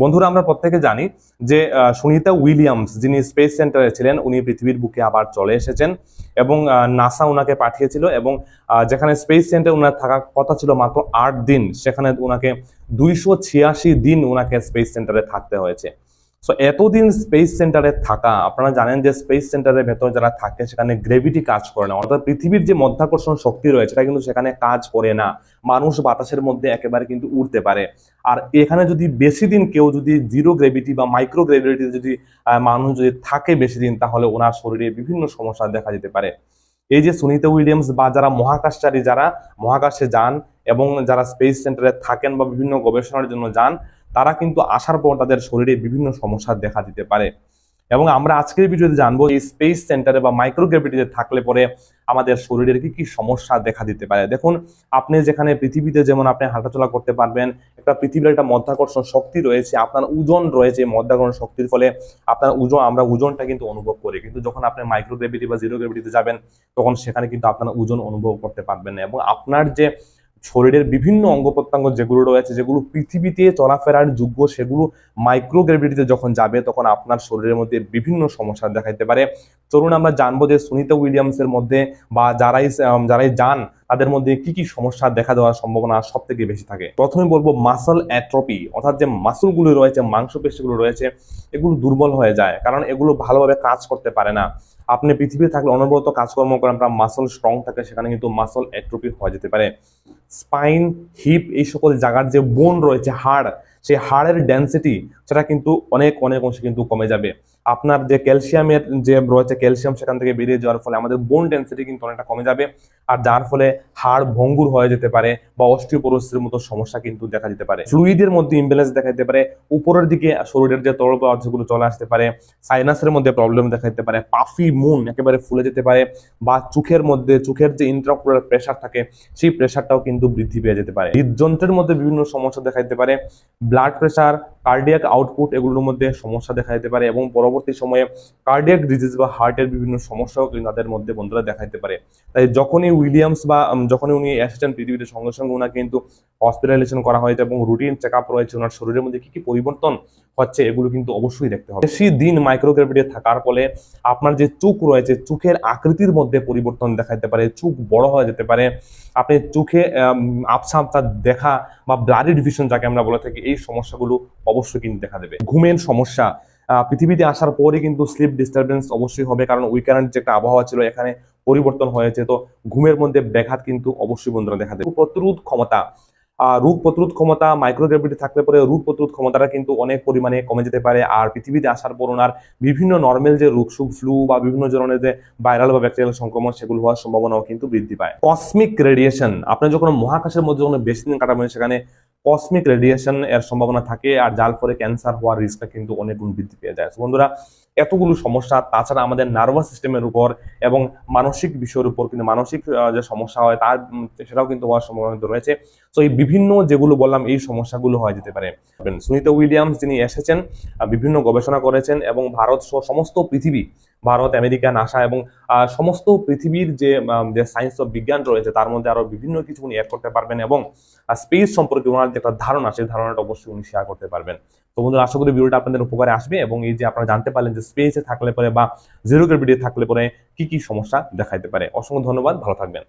বন্ধুরা, আমরা প্রত্যেকে জানি যে সুনিতা উইলিয়ামস যিনি স্পেস সেন্টারে ছিলেন, উনি পৃথিবীর বুকে আবার চলে এসেছেন এবং নাসা ওনাকে পাঠিয়েছিল এবং যেখানে স্পেস সেন্টার ওনার থাকার কথা ছিল মাত্র আট দিন, সেখানে ওনাকে দুইশো ছিয়াশি দিন ওনাকে স্পেস সেন্টারে থাকতে হয়েছে। সো এতদিন স্পেস সেন্টারে থাকা, আপনারা জানেন যে স্পেস সেন্টারের ভেতর যারা থাকে, সেখানে গ্রেভিটি কাজ করে না। অর্থাৎ পৃথিবীর যে মধ্যাকর্ষণ শক্তি রয়েছে, সেটা কিন্তু সেখানে কাজ করে না। মানুষ বাতাসের মধ্যে একেবারে কিন্তু উড়তে পারে। আর এখানে যদি বেশি দিন কেউ যদি জিরো গ্রেভিটি বা মাইক্রো গ্রেভিটি যদি মানুষ যদি থাকে বেশি দিন, তাহলে ওনার শরীরে বিভিন্ন সমস্যা দেখা যেতে পারে। এই যে সুনিতা উইলিয়ামস বা যারা মহাকাশচারী, যারা মহাকাশে যান এবং যারা স্পেস সেন্টারে থাকেন বা বিভিন্ন গবেষণার জন্য যান, তারা কিন্তু আসার পর তাদের শরীরে বিভিন্ন সমস্যা দেখা দিতে পারে। এবং আমরা আজকের ভিডিওতে জানব এই স্পেস সেন্টারে বা মাইক্রোগ্রাভিটিতে থাকলে পরে আমাদের শরীরের কি কি সমস্যা দেখা দিতে পারে। দেখুন, আপনি যেখানে পৃথিবীতে যেমন আপনি হাঁটাচলা করতে পারবেন, একটা পৃথিবীর একটা মধ্যাকর্ষণ শক্তি রয়েছে, আপনার ওজন রয়েছে মধ্যাকর্ষণ শক্তির ফলে আপনার ওজন, আমরা ওজনটা কিন্তু অনুভব করি। কিন্তু যখন আপনি মাইক্রোগ্রাভিটি বা জিরো গ্রাভিটিতে যাবেন, তখন সেখানে কিন্তু আপনার ওজন অনুভব করতে পারবেন না। এবং আপনার যে শরীরের বিভিন্ন অঙ্গ প্রত্যঙ্গ যেগুলো রয়েছে যেগুলো পৃথিবীতে চলাফেরার যোগ্য সেগুলো মাইক্রোগ্রাভিটিতে যখন যাবে তখন আপনার শরীরের মধ্যে বিভিন্ন সমস্যা দেখাইতে পারে। চলুন আমরা জানব যে সুনিতা উইলিয়ামসের মধ্যে বা যারাই যারাই যান তাদের মধ্যে কি কি সমস্যা দেখা দেওয়ার সম্ভাবনা সব থেকে বেশি থাকে? প্রথমে বলব মাসল অ্যাট্রপি অর্থাৎ যে মাসলগুলো রয়েছে মাংসপেশিগুলো রয়েছে এগুলো দুর্বল হয়ে যায় কারণ এগুলো ভালোভাবে কাজ করতে পারে না। আপনি পৃথিবীতে থাকলে অনবরত কাজকর্ম করেন, আপনার মাসল স্ট্রং থাকে সেখানে কিন্তু মাসল অ্যাট্রোপি হওয়া যেতে পারে। স্পাইন হিপ এই সকল জায়গার যে বোন রয়েছে, হাড়, সেই হাড়ের ডেন্সিটি সেটা কিন্তু অনেক অনেক অংশে কিন্তু কমে যাবে। আপনার যে ক্যালসিয়ামের যে রয়েছে, ক্যালসিয়াম সেখান থেকে বেরিয়ে যাওয়ার ফলে আমাদের বোন ডেন্সিটি কিন্তু অনেকটা কমে যাবে। আর যার ফলে হাড় ভঙ্গুর হয়ে যেতে পারে বা অস্টিওপোরোসিসের মতো সমস্যা কিন্তু দেখা যেতে পারে। ফ্লুইডের মধ্যে ইমব্যালেন্স দেখা দিতে পারে, উপরের দিকে শরীরের যে তরল পদার্থগুলো চলে আসতে পারে সাইনাসের মধ্যে প্রবলেম দেখা দিতে পারে পাফি মুন একেবারে ফুলে যেতে পারে, বা চোখের মধ্যে, চোখের যে ইন্ট্রাকুলার প্রেশার থাকে, সেই প্রেশারটাও কিন্তু বৃদ্ধি পেয়ে যেতে পারে। হৃদযন্ত্রের মধ্যে বিভিন্ন সমস্যা দেখা দিতে পারে ব্লাড প্রেশার কার্ডিয়াক আউটপুট এগুলোর মধ্যে সমস্যা দেখা দিতে পারে এবং পরবর্তী সময়ে কার্ডিয়াক ডিজিজ বা হার্টের বিভিন্ন সমস্যাও কিন্তু তাদের মধ্যে বন্ধুরা দেখা দিতে পারে। তাই যখনই উইলিয়ামস বা যখনই উনি এসেছেন পৃথিবীতে, সঙ্গে সঙ্গে ওনাকে কিন্তু হসপিটালাইজেশন করা হয়েছে এবং রুটিন চেক আপ রয়েছে ওনার শরীরের মধ্যে কি কি পরিবর্তন হচ্ছে এগুলো কিন্তু অবশ্যই দেখতে হবে। বেশি দিন মাইক্রোগ্রাভিটি থাকার ফলে আপনার যে চোখ রয়েছে, চোখের আকৃতির মধ্যে পরিবর্তন দেখা যেতে পারে, চোখ বড় হয়ে যেতে পারে। আপনি চোখে আবছা আবছা দেখা বা ব্লাডি ডিভিশন যাকে আমরা বলে থাকি, এই সমস্যাগুলো কিন্তু দেখা দেবে। ঘুমের সমস্যা পৃথিবীতে আসার পরে কিন্তু স্লিপ ডিস্টারবেন্স অবশ্যই হবে, কারণ উইকারেন্ট যে একটা আবহাওয়া ছিল এখানে পরিবর্তন হয়েছে, তো ঘুমের মধ্যে ব্যাঘাত কিন্তু অবশ্যই বন্ধুরা দেখা দেবে। প্রতিরোধ ক্ষমতা রোগ প্রতিরোধ ক্ষমতা মাইক্রোগ্রাভিটি থাকলে পরে রোগ প্রতিরোধ ক্ষমতাটা কিন্তু অনেক পরিমাণে কমে যেতে পারে। আর পৃথিবীতে আসার পর ওনার বিভিন্ন নর্মাল যে রোগ, সুখ ফ্লু বা বিভিন্ন ধরনের যে ভাইরাল বা ব্যাকটেরিয়াল সংক্রমণ, সেগুলো হওয়ার সম্ভাবনাও কিন্তু বৃদ্ধি পায়। কসমিক রেডিয়েশন আপনি যখন মহাকাশের মধ্যে যখন বেশি দিন কাটাবেন, সেখানে কসমিক রেডিয়েশন এর সম্ভাবনা থাকে আর যার ফলে ক্যান্সার হওয়ার রিস্কটা কিন্তু অনেক গুণ বৃদ্ধি পেয়ে যায়। বন্ধুরা, এতগুলো সমস্যা, তাছাড়া আমাদের নার্ভাস সিস্টেমের উপর এবং মানসিক বিষয়ের উপর কিন্তু মানসিক যে সমস্যা হয় তার সেটাও কিন্তু হওয়ার সম্ভাবনা রয়েছে। তো এই বিভিন্ন যেগুলো বললাম, এই সমস্যাগুলো হয়ে যেতে পারে। সুনিতা উইলিয়ামস যিনি এসেছেন বিভিন্ন গবেষণা করেছেন এবং ভারত সহ সমস্ত পৃথিবী ভারত, আমেরিকা, নাসা এবং সমস্ত পৃথিবীর যে যে সায়েন্স অফ বিজ্ঞান রয়েছে, তার মধ্যে আরও বিভিন্ন কিছু উনি অ্যাড করতে পারবেন এবং স্পেস সম্পর্কে ওনার যে একটা ধারণা, সেই ধারণাটা অবশ্যই উনি শেয়ার করতে পারবেন। তো বন্ধুরা, আশা করি ভিডিওটা আপনাদের উপকারে আসবে এবং এই যে আপনারা জানতে পারলেন যে স্পেসে থাকলে পরে বা জিরো গ্রেভিটি থাকলে পরে কি কি সমস্যা দেখাইতে পারে। অসংখ্য ধন্যবাদ, ভালো থাকবেন।